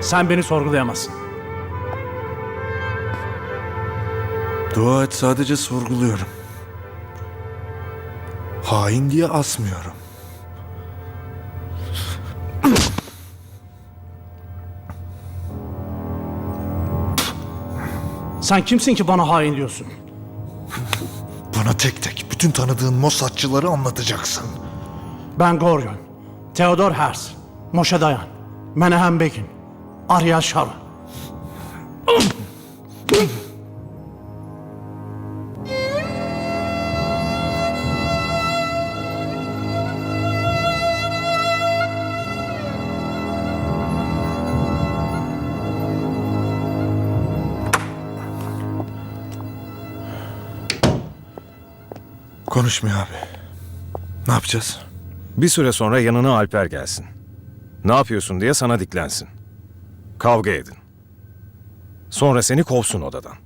Sen beni sorgulayamazsın. Dua et sadece sorguluyorum. Hain diye asmıyorum. Sen kimsin ki bana hain diyorsun? Bana tek tek bütün tanıdığın Mossadçıları anlatacaksın. Ben Goryon, Theodor Herzl, Moshe Dayan, Menahem Begin, Ariel Sharon. Konuşmuyor abi. Ne yapacağız? Bir süre sonra yanına Alper gelsin. Ne yapıyorsun diye sana diklensin. Kavga edin. Sonra seni kovsun odadan.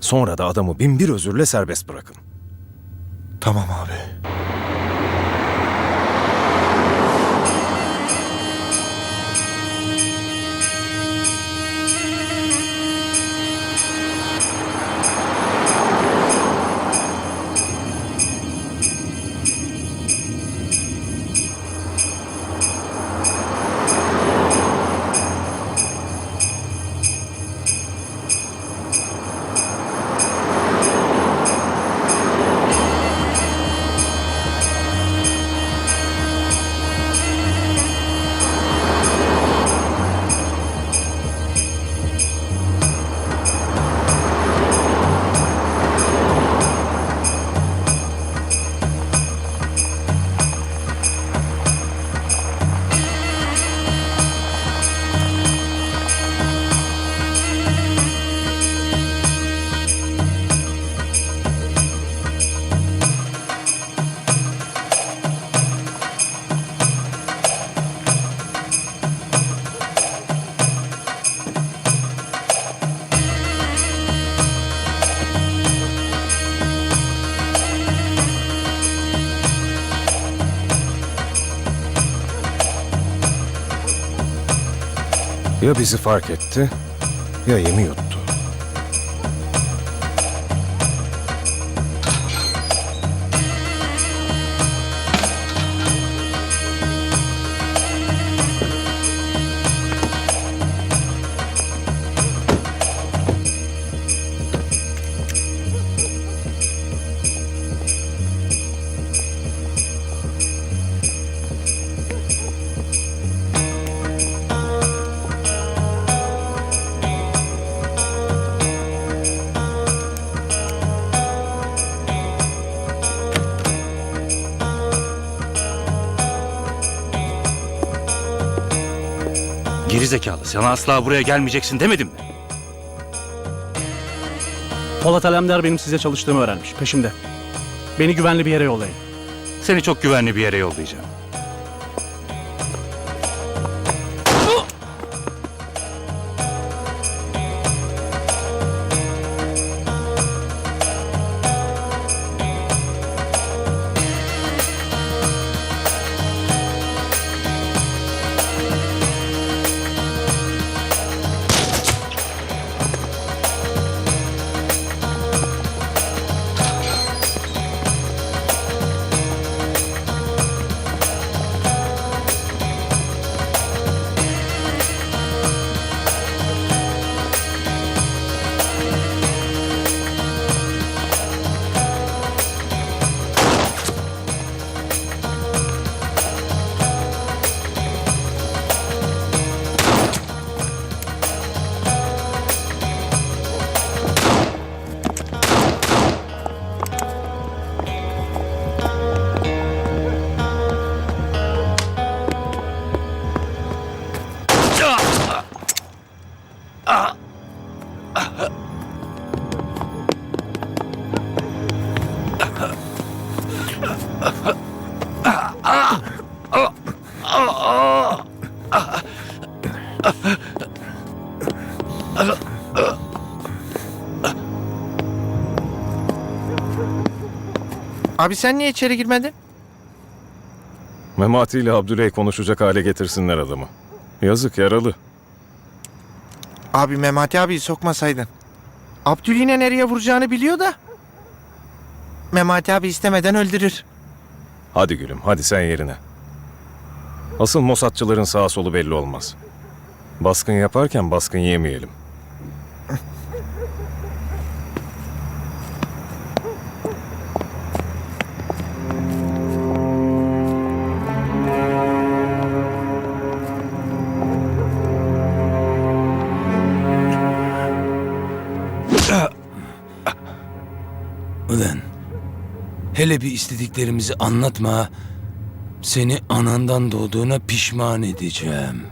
Sonra da adamı bin bir özürle serbest bırakın. Tamam abi. Ya bizi fark etti ya yemi yuttu. Geri zekalı sana asla buraya gelmeyeceksin demedim mi? Polat Alemdar benim size çalıştığımı öğrenmiş, peşimde. Beni güvenli bir yere yollayın. Seni çok güvenli bir yere yollayacağım. Abi sen niye içeri girmedin? Memati ile Abdüley konuşacak hale getirsinler adamı. Yazık yaralı. Abi Memati abiyi sokmasaydın. Abdül yine nereye vuracağını biliyor da. Memati abi istemeden öldürür. Hadi gülüm hadi sen yerine. Asıl Mossadçıların sağ solu belli olmaz. Baskın yaparken baskın yemeyelim. Hele bir istediklerimizi anlatma. Seni anandan doğduğuna pişman edeceğim.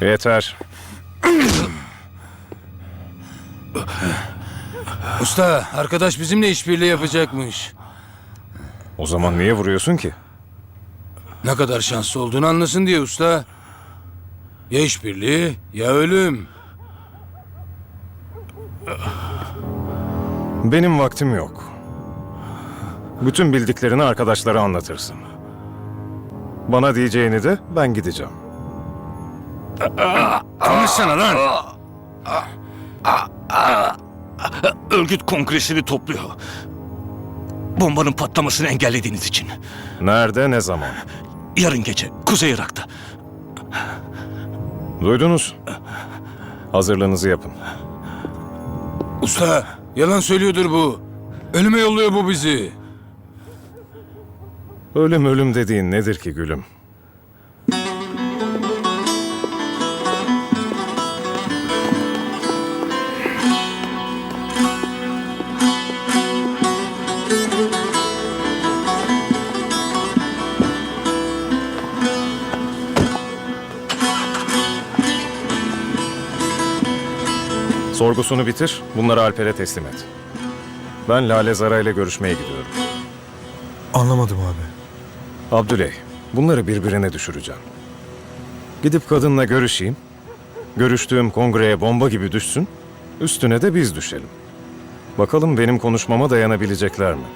Yeter. Usta arkadaş bizimle işbirliği yapacakmış. O zaman niye vuruyorsun ki? Ne kadar şanslı olduğunu anlasın diye usta. Ya işbirliği ya ölüm. Benim vaktim yok. Bütün bildiklerini arkadaşlara anlatırsın. Bana diyeceğini de ben gideceğim. Konuşsana lan. Örgüt kongresini topluyor. Bombanın patlamasını engellediğiniz için. Nerede ne zaman? Yarın gece Kuzey Irak'ta. Duydunuz. Hazırlığınızı yapın. Usta yalan söylüyordur bu. Ölüme yolluyor bu bizi. Ölüm ölüm dediğin nedir ki gülüm? Sorgusunu bitir, bunları Alper'e teslim et. Ben Lale Zara ile görüşmeye gidiyorum. Anlamadım abi. Abdüley, bunları birbirine düşüreceğim. Gidip kadınla görüşeyim. Görüştüğüm kongreye bomba gibi düşsün. Üstüne de biz düşelim. Bakalım benim konuşmama dayanabilecekler mi?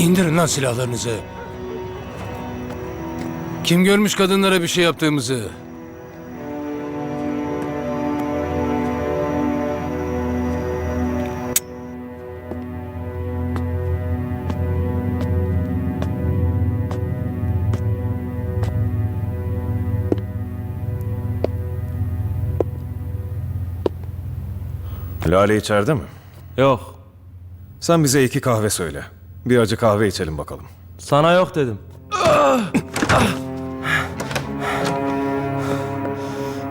İndirin lan silahlarınızı. Kim görmüş kadınlara bir şey yaptığımızı? Lale içeride mi? Yok. Sen bize iki kahve söyle. Bir acı kahve içelim bakalım. Sana yok dedim.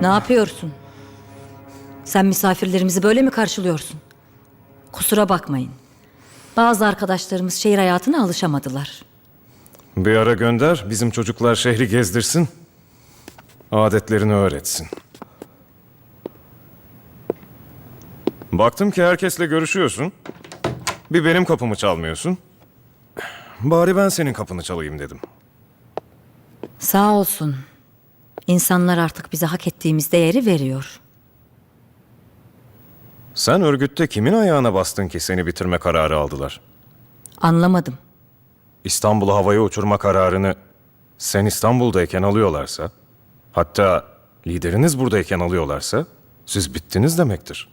Ne yapıyorsun? Sen misafirlerimizi böyle mi karşılıyorsun? Kusura bakmayın. Bazı arkadaşlarımız şehir hayatına alışamadılar. Bir ara gönder, bizim çocuklar şehri gezdirsin. Adetlerini öğretsin. Baktım ki herkesle görüşüyorsun. Bir benim kapımı çalmıyorsun. Bari ben senin kapını çalayım dedim. Sağ olsun. İnsanlar artık bize hak ettiğimiz değeri veriyor. Sen örgütte kimin ayağına bastın ki seni bitirme kararı aldılar? Anlamadım. İstanbul'u havaya uçurma kararını sen İstanbul'dayken alıyorlarsa, hatta lideriniz buradayken alıyorlarsa siz bittiniz demektir.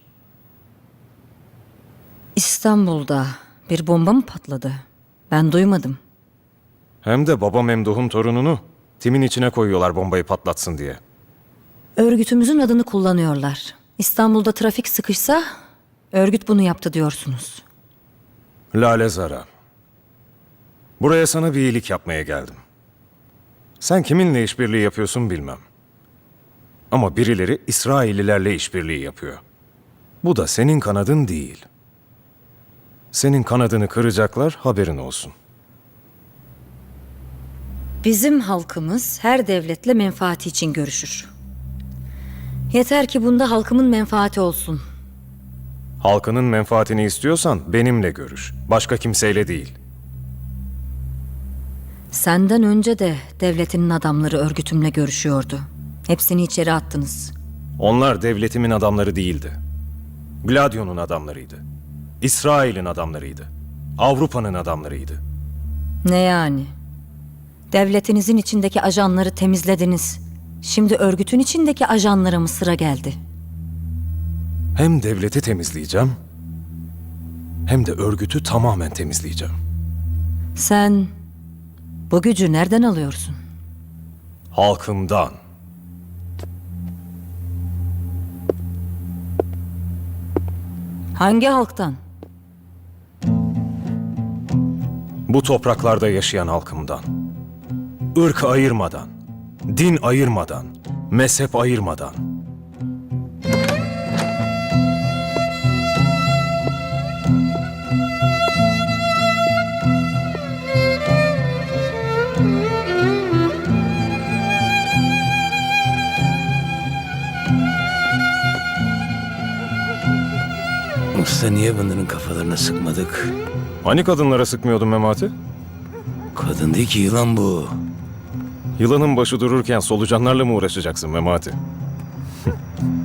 İstanbul'da bir bomba mı patladı? Ben duymadım. Hem de baba Memduh'un torununu timin içine koyuyorlar bombayı patlatsın diye. Örgütümüzün adını kullanıyorlar. İstanbul'da trafik sıkışsa Örgüt bunu yaptı diyorsunuz. Lale Zara. Buraya sana bir iyilik yapmaya geldim. Sen kiminle işbirliği yapıyorsun bilmem. Ama birileri İsraillilerle işbirliği yapıyor. Bu da senin kanadın değil. Senin kanadını kıracaklar haberin olsun. Bizim halkımız her devletle menfaati için görüşür. Yeter ki bunda halkımın menfaati olsun. Halkının menfaatini istiyorsan benimle görüş. Başka kimseyle değil. Senden önce de devletinin adamları örgütümle görüşüyordu. Hepsini içeri attınız. Onlar devletimin adamları değildi. Gladio'nun adamlarıydı. İsrail'in adamlarıydı. Avrupa'nın adamlarıydı. Ne yani? Devletinizin içindeki ajanları temizlediniz. Şimdi örgütün içindeki ajanlara mı sıra geldi? Hem devleti temizleyeceğim, hem de örgütü tamamen temizleyeceğim. Sen bu gücü nereden alıyorsun? Halkımdan. Hangi halktan? Bu topraklarda yaşayan halkımdan. Irk ayırmadan, din ayırmadan, mezhep ayırmadan. Usta niye bunların kafalarına sıkmadık? Hani kadınlara sıkmıyordun Memati? Kadın değil ki yılan bu. Yılanın başı dururken solucanlarla mı uğraşacaksın Memati?